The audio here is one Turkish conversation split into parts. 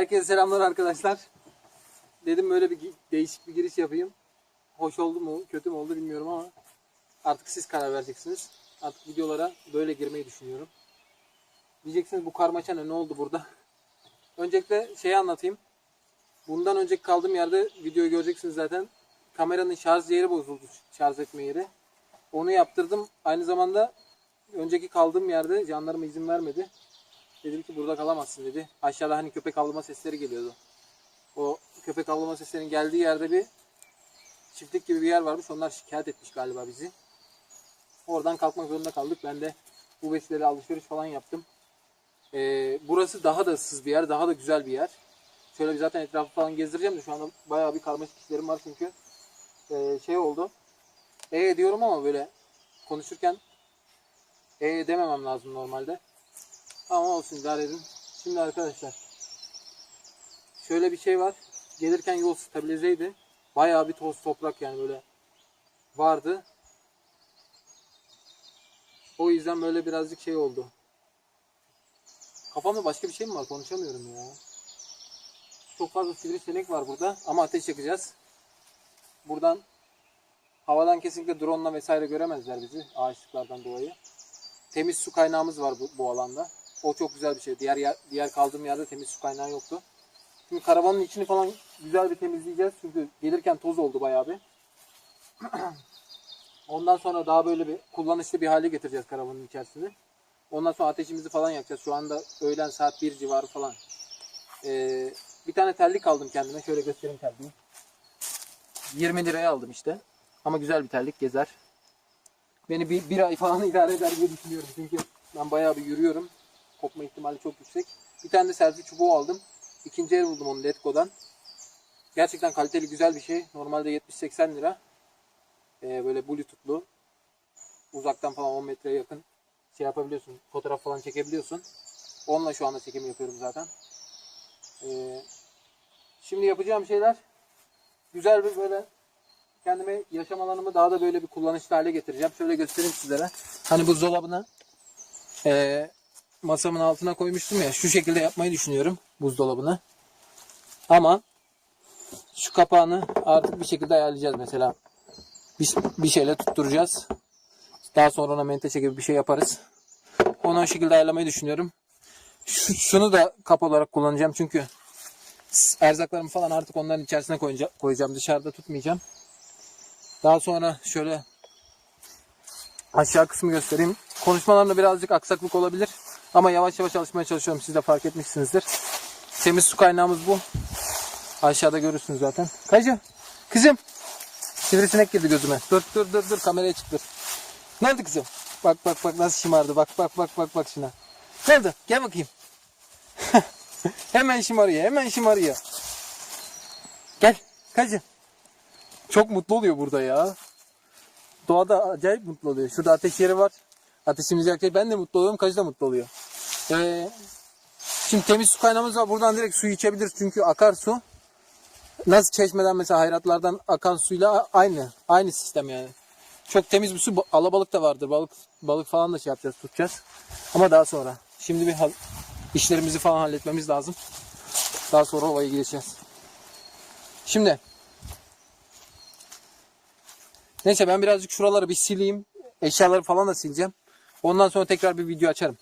Herkese selamlar arkadaşlar. Dedim böyle bir değişik bir giriş yapayım. Hoş oldu mu, kötü mü oldu bilmiyorum ama artık siz karar vereceksiniz. Artık videolara böyle girmeyi düşünüyorum. Diyeceksiniz bu karmaşa ne, ne oldu burada? Öncelikle şeyi anlatayım. Bundan önceki kaldığım yerde videoyu göreceksiniz zaten. Kameranın şarj yeri bozuldu, şarj etme yeri. Onu yaptırdım. Aynı zamanda önceki kaldığım yerde jandarma izin vermedi. Dedim ki burada kalamazsın dedi. Aşağıda hani köpek avlama sesleri geliyordu. O köpek avlama seslerinin geldiği yerde bir çiftlik gibi bir yer varmış. Onlar şikayet etmiş galiba bizi. Oradan kalkmak zorunda kaldık. Ben de bu vesileyle alışveriş falan yaptım. Ee, burası daha da ıssız bir yer. Daha da güzel bir yer. Şöyle bir zaten etrafı falan gezdireceğim de şu anda bayağı bir karmaşık işlerim var çünkü. Ee, şey oldu. E diyorum ama böyle konuşurken e dememem lazım normalde. Ama olsun idare edin. Şimdi arkadaşlar şöyle bir şey var. Gelirken yol stabilizeydi. Bayağı bir toz toprak yani böyle vardı. O yüzden böyle birazcık şey oldu. Kafamda başka bir şey mi var? Konuşamıyorum ya. Çok fazla sivrisinek var burada ama ateş yakacağız. Buradan havadan kesinlikle drone'la vesaire göremezler bizi ağaçlıklardan dolayı. Temiz su kaynağımız var bu, bu alanda. O çok güzel bir şey. Diğer yer, diğer kaldığım yerde temiz su kaynağı yoktu. Şimdi karavanın içini falan güzel bir temizleyeceğiz. Çünkü gelirken toz oldu bayağı bir. Ondan sonra daha böyle bir kullanışlı bir hale getireceğiz karavanın içerisini. Ondan sonra ateşimizi falan yakacağız. Şu anda öğlen saat 1 civarı falan. Ee, bir tane terlik aldım kendime. Şöyle göstereyim terliği. 20 liraya aldım işte. Ama güzel bir terlik gezer. Beni bir, bir ay falan idare eder diye düşünüyorum. Çünkü ben bayağı bir yürüyorum. Kopma ihtimali çok yüksek. Bir tane de selfie çubuğu aldım. İkinci el buldum onu Letgo'dan. Gerçekten kaliteli güzel bir şey. Normalde 70-80 lira. Ee, böyle bluetoothlu. Uzaktan falan 10 metreye yakın şey yapabiliyorsun. Fotoğraf falan çekebiliyorsun. Onunla şu anda çekim yapıyorum zaten. Ee, şimdi yapacağım şeyler güzel bir böyle kendime yaşam alanımı daha da böyle bir kullanışlı hale getireceğim. Şöyle göstereyim sizlere. Hani buzdolabını eee masamın altına koymuştum ya. Şu şekilde yapmayı düşünüyorum buzdolabını. Ama şu kapağını artık bir şekilde ayarlayacağız mesela. Bir, bir şeyle tutturacağız. Daha sonra ona menteşe gibi bir şey yaparız. Onu o şekilde ayarlamayı düşünüyorum. Şu- şunu da kap olarak kullanacağım çünkü erzaklarımı falan artık onların içerisine koyacağım. Dışarıda tutmayacağım. Daha sonra şöyle aşağı kısmı göstereyim. Konuşmalarımda birazcık aksaklık olabilir. Ama yavaş yavaş çalışmaya çalışıyorum. Siz de fark etmişsinizdir. Temiz su kaynağımız bu. Aşağıda görürsünüz zaten. Kayıcı. Kızım. Sivrisinek girdi gözüme. Dur dur dur dur kameraya çık dur. Ne oldu kızım? Bak bak bak nasıl şımardı. Bak bak bak bak bak şuna. Ne oldu? Gel bakayım. hemen şımarıyor. Hemen şımarıyor. Gel. Kayıcı. Çok mutlu oluyor burada ya. Doğada acayip mutlu oluyor. Şurada ateş yeri var. Ateşimizi yakacak. Ben de mutlu oluyorum. Kacı da mutlu oluyor. Ee, şimdi temiz su kaynağımız var. Buradan direkt suyu içebiliriz. Çünkü akar su. Nasıl çeşmeden mesela hayratlardan akan suyla aynı. Aynı sistem yani. Çok temiz bir su. Alabalık da vardır. Balık balık falan da şey yapacağız, tutacağız. Ama daha sonra. Şimdi bir işlerimizi falan halletmemiz lazım. Daha sonra ovaya gireceğiz. Şimdi Neyse ben birazcık şuraları bir sileyim. Eşyaları falan da sileceğim. Ondan sonra tekrar bir video açarım.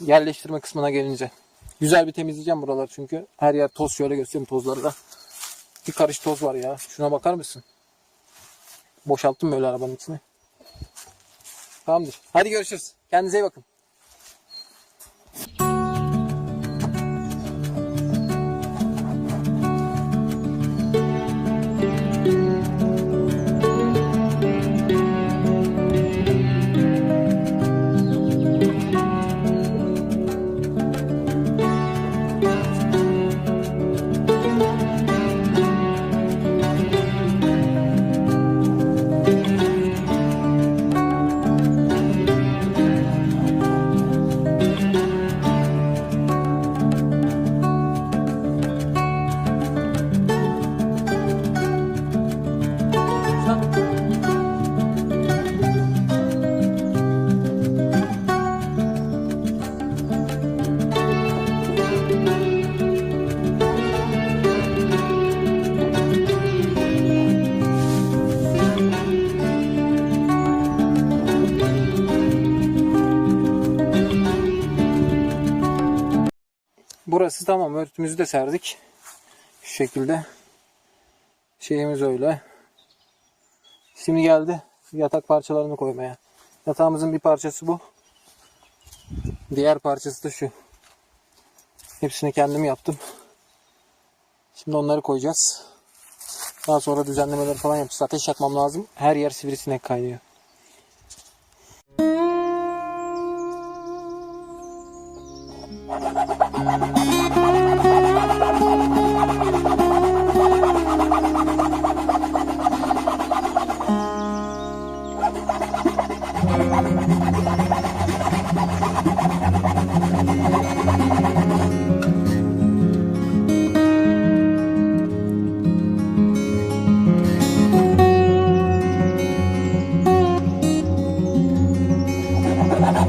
Yerleştirme kısmına gelince. Güzel bir temizleyeceğim buraları çünkü. Her yer toz şöyle göstereyim tozları da. Bir karış toz var ya. Şuna bakar mısın? Boşalttım böyle arabanın içine. Tamamdır. Hadi görüşürüz. Kendinize iyi bakın. Burası tamam. Örtümüzü de serdik. Şu şekilde. Şeyimiz öyle. Şimdi geldi yatak parçalarını koymaya. Yatağımızın bir parçası bu. Diğer parçası da şu. Hepsini kendim yaptım. Şimdi onları koyacağız. Daha sonra düzenlemeleri falan yapacağız. Ateş yakmam lazım. Her yer sivrisinek kaynıyor.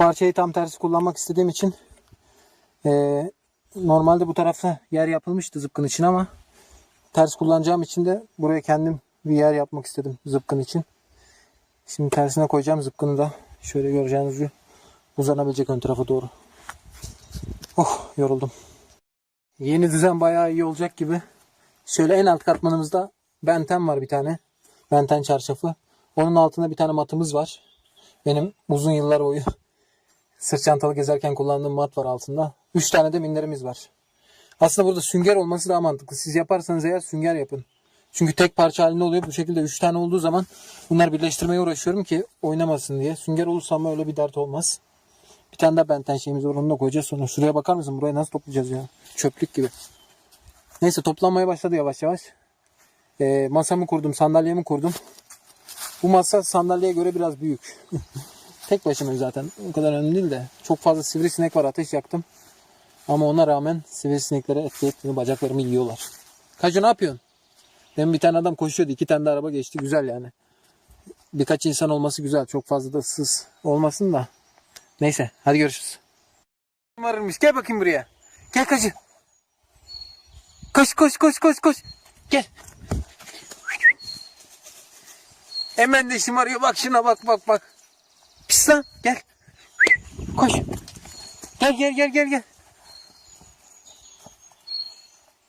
parçayı tam tersi kullanmak istediğim için eee, normalde bu tarafta yer yapılmıştı zıpkın için ama ters kullanacağım için de buraya kendim bir yer yapmak istedim zıpkın için. Şimdi tersine koyacağım zıpkını da şöyle göreceğiniz gibi uzanabilecek ön tarafa doğru. Oh yoruldum. Yeni düzen bayağı iyi olacak gibi. Şöyle en alt katmanımızda benten var bir tane. Benten çarşafı. Onun altında bir tane matımız var. Benim uzun yıllar boyu sırt çantalı gezerken kullandığım mat var altında. 3 tane de minderimiz var. Aslında burada sünger olması daha mantıklı. Siz yaparsanız eğer sünger yapın. Çünkü tek parça halinde oluyor. Bu şekilde 3 tane olduğu zaman bunları birleştirmeye uğraşıyorum ki oynamasın diye. Sünger olursa ama öyle bir dert olmaz. Bir tane daha benten şeyimiz var. Koyacağız sonra. Şuraya bakar mısın? Burayı nasıl toplayacağız ya? Çöplük gibi. Neyse toplanmaya başladı yavaş yavaş. Ee, masamı kurdum. Sandalyemi kurdum. Bu masa sandalyeye göre biraz büyük. Tek başımayım zaten. O kadar önemli değil de. Çok fazla sivrisinek var. Ateş yaktım. Ama ona rağmen sivrisineklere etki etmiyor. Bacaklarımı yiyorlar. Kacı ne yapıyorsun? Demin bir tane adam koşuyordu. iki tane de araba geçti. Güzel yani. Birkaç insan olması güzel. Çok fazla da sız olmasın da. Neyse. Hadi görüşürüz. Varırmış. Gel bakayım buraya. Gel Kacı. Koş koş koş koş koş. Gel. Hemen de şımarıyor. Bak şuna bak bak bak. Pis lan. Gel. Koş. Gel gel gel gel gel.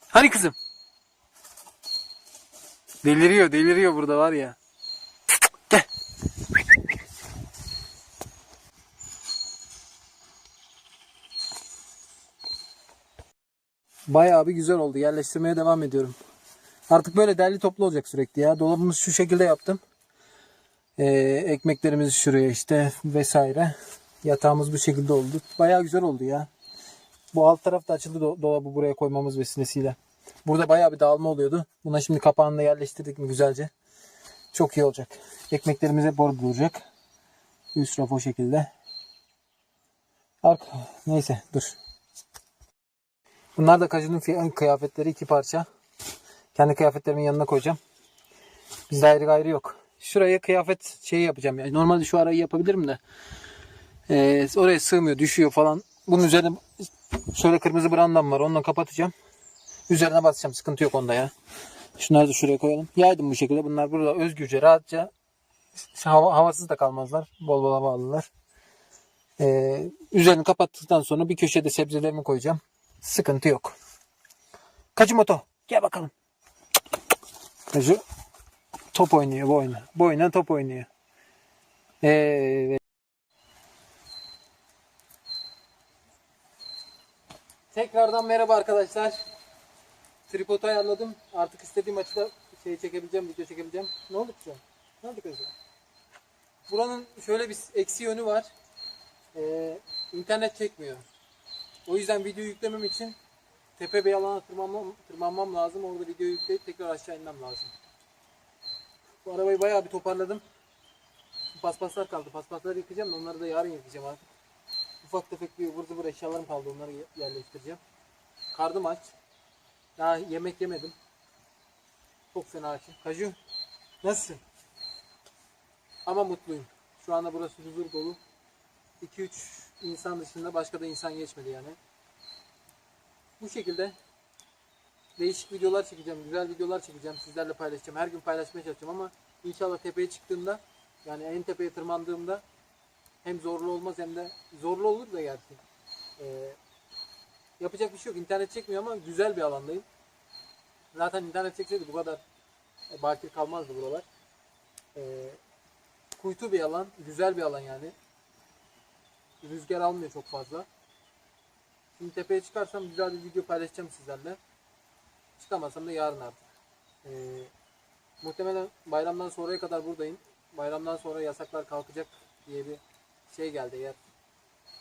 Hani kızım? Deliriyor deliriyor burada var ya. Gel. Bayağı bir güzel oldu. Yerleştirmeye devam ediyorum. Artık böyle derli toplu olacak sürekli ya. Dolabımızı şu şekilde yaptım. Ee, ekmeklerimizi şuraya işte vesaire. Yatağımız bu şekilde oldu. Bayağı güzel oldu ya. Bu alt taraf da açıldı do- dolabı buraya koymamız vesilesiyle. Burada bayağı bir dağılma oluyordu. Buna şimdi kapağını da yerleştirdik mi güzelce. Çok iyi olacak. Ekmeklerimiz hep orada duracak. Üst raf o şekilde. Arka. Neyse dur. Bunlar da fi- kıyafetleri iki parça. Kendi kıyafetlerimin yanına koyacağım. Bizde ayrı gayrı yok. Şuraya kıyafet şeyi yapacağım. Yani normalde şu arayı yapabilirim de. Ee, oraya sığmıyor, düşüyor falan. Bunun üzerine şöyle kırmızı brandam var. Onunla kapatacağım. Üzerine basacağım. Sıkıntı yok onda ya. Şunları da şuraya koyalım. Yaydım bu şekilde. Bunlar burada özgürce, rahatça hava, havasız da kalmazlar. Bol bol hava alırlar. Ee, üzerini kapattıktan sonra bir köşede sebzelerimi koyacağım. Sıkıntı yok. Kacimoto gel bakalım. Kacı top oynuyor bu oyunu. Bu oyuna top oynuyor. Evet. Tekrardan merhaba arkadaşlar. Tripodu ayarladım. Artık istediğim açıda şey çekebileceğim, video çekebileceğim. Ne oldu kızım? Ne oldu kızım? Buranın şöyle bir eksi yönü var. Ee, internet çekmiyor. O yüzden video yüklemem için tepe bir alana tırmanmam, tırmanmam lazım. Orada video yükleyip tekrar aşağı inmem lazım. Bu arabayı bayağı bir toparladım. Paspaslar kaldı. Paspasları yıkayacağım da onları da yarın yıkayacağım artık. Ufak tefek bir ıvır zıvır eşyalarım kaldı. Onları ye- yerleştireceğim. Karnım aç. Daha yemek yemedim. Çok fena açım. Kaju nasılsın? Ama mutluyum. Şu anda burası huzur dolu. 2-3 insan dışında başka da insan geçmedi yani. Bu şekilde değişik videolar çekeceğim, güzel videolar çekeceğim, sizlerle paylaşacağım. Her gün paylaşmaya çalışacağım ama inşallah tepeye çıktığımda yani en tepeye tırmandığımda hem zorlu olmaz hem de zorlu olur da gerçi. Ee, yapacak bir şey yok. İnternet çekmiyor ama güzel bir alandayım. Zaten internet çekseydi bu kadar e, bakir kalmazdı buralar. Ee, kuytu bir alan, güzel bir alan yani. Rüzgar almıyor çok fazla. Şimdi tepeye çıkarsam güzel bir video paylaşacağım sizlerle. Çıkamazsam da yarın artık. Ee, muhtemelen bayramdan sonraya kadar buradayım. Bayramdan sonra yasaklar kalkacak diye bir şey geldi eğer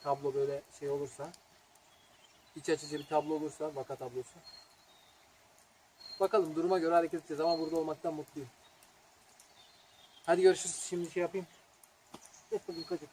tablo böyle şey olursa. iç açıcı bir tablo olursa, vaka tablosu. Bakalım duruma göre hareket edeceğiz ama burada olmaktan mutluyum. Hadi görüşürüz. Şimdi şey yapayım. Geç bakayım kaçın.